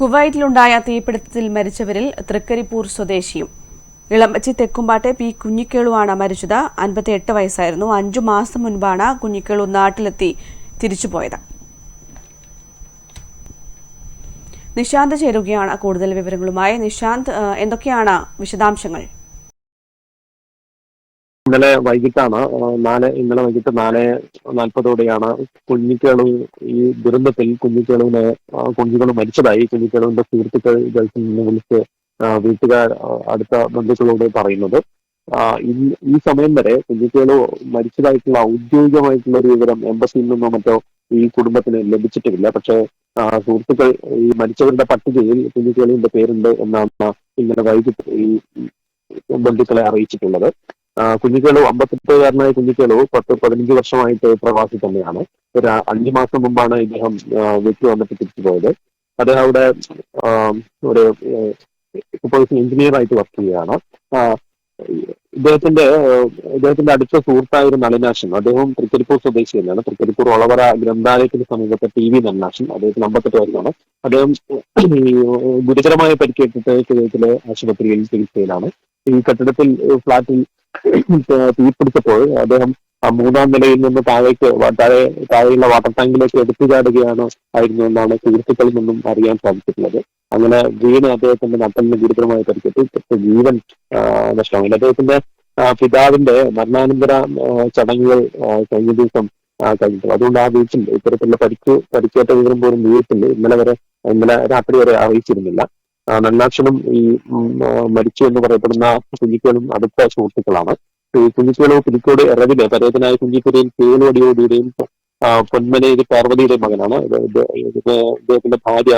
കുവൈറ്റിലുണ്ടായ തീപിടുത്തത്തിൽ മരിച്ചവരിൽ തൃക്കരിപ്പൂർ സ്വദേശിയും ഇളമ്പച്ചി തെക്കുംപാട്ടെ പി കുഞ്ഞിക്കേളുവാണ് മരിച്ചത്. അൻപത്തി എട്ട് വയസ്സായിരുന്നു. അഞ്ചു മാസം മുൻപാണ് കുഞ്ഞിക്കേളു നാട്ടിലെത്തി തിരിച്ചുപോയത്. നിശാന്ത് ചേരുകയാണ് കൂടുതൽ വിവരങ്ങളുമായി. നിശാന്ത് എന്തൊക്കെയാണ് വിശദാംശങ്ങൾ? ഇന്നലെ വൈകിട്ടാണ് നാല് ഇന്നലെ വൈകിട്ട് നാല് നാൽപ്പതോടെയാണ് കുഞ്ഞിക്കേളു ഈ ദുരന്തത്തിൽ കുഞ്ഞിക്കേളുവിനെ കുഞ്ഞിക്കേളു മരിച്ചതായി കുഞ്ഞിക്കേളുവിന്റെ സുഹൃത്തുക്കൾ ഗൾഫിൽ നിന്ന് വിളിച്ച് വീട്ടുകാർ അടുത്ത ബന്ധുക്കളോട് പറയുന്നത്. ഈ സമയം വരെ കുഞ്ഞിക്കേളു മരിച്ചതായിട്ടുള്ള ഔദ്യോഗികമായിട്ടുള്ള ഒരു വിവരം എംബസിയിൽ നിന്നോ മറ്റോ ഈ കുടുംബത്തിന് ലഭിച്ചിട്ടില്ല. പക്ഷേ സുഹൃത്തുക്കൾ ഈ മരിച്ചവരുടെ പട്ടികയിൽ കുഞ്ഞിക്കേളുവിന്റെ പേരുണ്ട് എന്നാണ് ഇന്നലെ വൈകിട്ട് ഈ ബന്ധുക്കളെ അറിയിച്ചിട്ടുള്ളത്. കുഞ്ഞിക്കേളു അമ്പത്തെട്ടുകാരനായ കുഞ്ഞിക്കേളു പത്ത് പതിനഞ്ച് വർഷമായിട്ട് പ്രവാസി തന്നെയാണ്. ഒരു അഞ്ചു മാസം മുമ്പാണ് ഇദ്ദേഹം വീട്ടിൽ വന്നിട്ട് തിരിച്ചു പോയത്. അദ്ദേഹം അവിടെ ഒരു സൂപ്പർവൈസർ എഞ്ചിനീയർ ആയിട്ട് വർക്ക് ചെയ്യുകയാണ്. ഇദ്ദേഹത്തിന്റെ ഇദ്ദേഹത്തിന്റെ അടുത്ത സുഹൃത്തായ ഒരു നളിനാശൻ. അദ്ദേഹം തൃക്കരിപ്പൂർ സ്വദേശി തന്നെയാണ്. തൃക്കരിപ്പൂർ ഒളവറ ഗ്രന്ഥാലയത്തിന് സമീപത്തെ ടി വി നളിനാശൻ. അദ്ദേഹത്തിന് അമ്പത്തെട്ട് വയസ്സാണ് അദ്ദേഹം ഗുരുതരമായ പരിക്കേറ്റിട്ട് ഇദ്ദേഹത്തിലെ ആശുപത്രിയിൽ ചികിത്സയിലാണ്. ഈ കെട്ടിടത്തിൽ ഫ്ലാറ്റിൽ തീപിടിച്ചപ്പോൾ അദ്ദേഹം മൂന്നാം നിലയിൽ നിന്ന് താഴേക്ക് താഴെ താഴെയുള്ള വാട്ടർ ടാങ്കിലേക്ക് എടുത്തു ചാടുകയാണ് ആയിരുന്നു എന്നാണ് സുഹൃത്തുക്കളിൽ നിന്നും അറിയാൻ സാധിച്ചിട്ടുള്ളത്. അങ്ങനെ വീണ് അദ്ദേഹത്തിന്റെ നട്ടലിന് ഗുരുതരമായി പരിക്കേറ്റ്. ജീവൻ നഷ്ടമാണ് അദ്ദേഹത്തിന്റെ പിതാവിന്റെ മരണാനന്തര ചടങ്ങുകൾ കഴിഞ്ഞ ദിവസം കഴിഞ്ഞിട്ടു. അതുകൊണ്ട് ആ വീട്ടിൽ ഇത്തരത്തിലുള്ള പരിക്ക് പരിക്കേറ്റ വിവരം പോലും വീട്ടിൽ ഇന്നലെ വരെ ഇന്നലെ രാത്രി വരെ അറിയിച്ചിരുന്നില്ല. നന്നാക്ഷനും ഈ മരിച്ചു എന്ന് പറയപ്പെടുന്ന കുഞ്ഞിക്കലും അടുത്ത സുഹൃത്തുക്കളാണ്. ഈ കുഞ്ഞിക്കലു പുലിക്കോട് എറവിലെ പരേതനായ കുഞ്ഞിക്കുരയിൽ കേളുവടിയോടിയുടെയും പൊന്മനയിൽ പാർവതിയുടെയും മകനാണ്. ഇദ്ദേഹത്തിന്റെ ഭാര്യ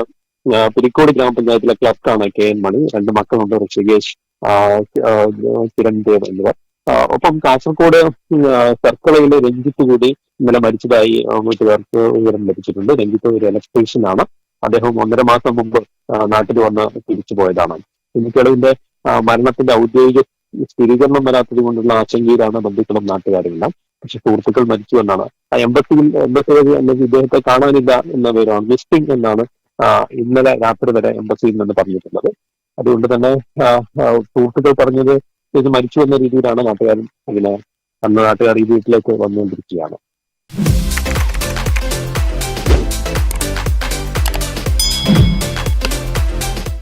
പുലിക്കോട് ഗ്രാമപഞ്ചായത്തിലെ ക്ലർക്കാണ് കെ എൻ മണി. രണ്ട് മക്കളുണ്ട് ഋഷികേഷ് കിരൺ ദേവ് എന്നിവർ. ഒപ്പം കാസർഗോഡ് സർക്കളയിലെ രഞ്ജിത്ത് കൂടി ഇന്നലെ മരിച്ചതായി വീട്ടുകാർക്ക് വിവരം ലഭിച്ചിട്ടുണ്ട്. രഞ്ജിത്ത് ഒരു ഇലക്ട്രീഷ്യൻ ആണ്. അദ്ദേഹം ഒന്നര മാസം മുമ്പ് നാട്ടിൽ വന്ന് തിരിച്ചു പോയതാണ്. കുഞ്ഞിക്കലുവിന്റെ മരണത്തിന്റെ ഔദ്യോഗിക സ്ഥിരീകരണം വരാത്തത് കൊണ്ടുള്ള ആശങ്കയിലാണ് ബന്ധുക്കളും നാട്ടുകാരെല്ലാം പക്ഷെ സുഹൃത്തുക്കൾ മരിച്ചു എന്നാണ്. ആ എംബസിയിൽ എംബസി വഴി അല്ലെങ്കിൽ ഇദ്ദേഹത്തെ കാണാനില്ല എന്ന പേരാണ്. മിസ്റ്റിംഗ് എന്നാണ് ഇന്നലെ രാത്രി വരെ എംബസിയിൽ നിന്ന് പറഞ്ഞിട്ടുള്ളത് അതുകൊണ്ട് തന്നെ സുഹൃത്തുക്കൾ പറഞ്ഞത് ഇത് മരിച്ചു എന്ന രീതിയിലാണ് നാട്ടുകാരും അതിനെ അന്ന് നാട്ടുകാർ ഈ വീട്ടിലേക്ക് വന്നുകൊണ്ടിരിക്കുകയാണ്.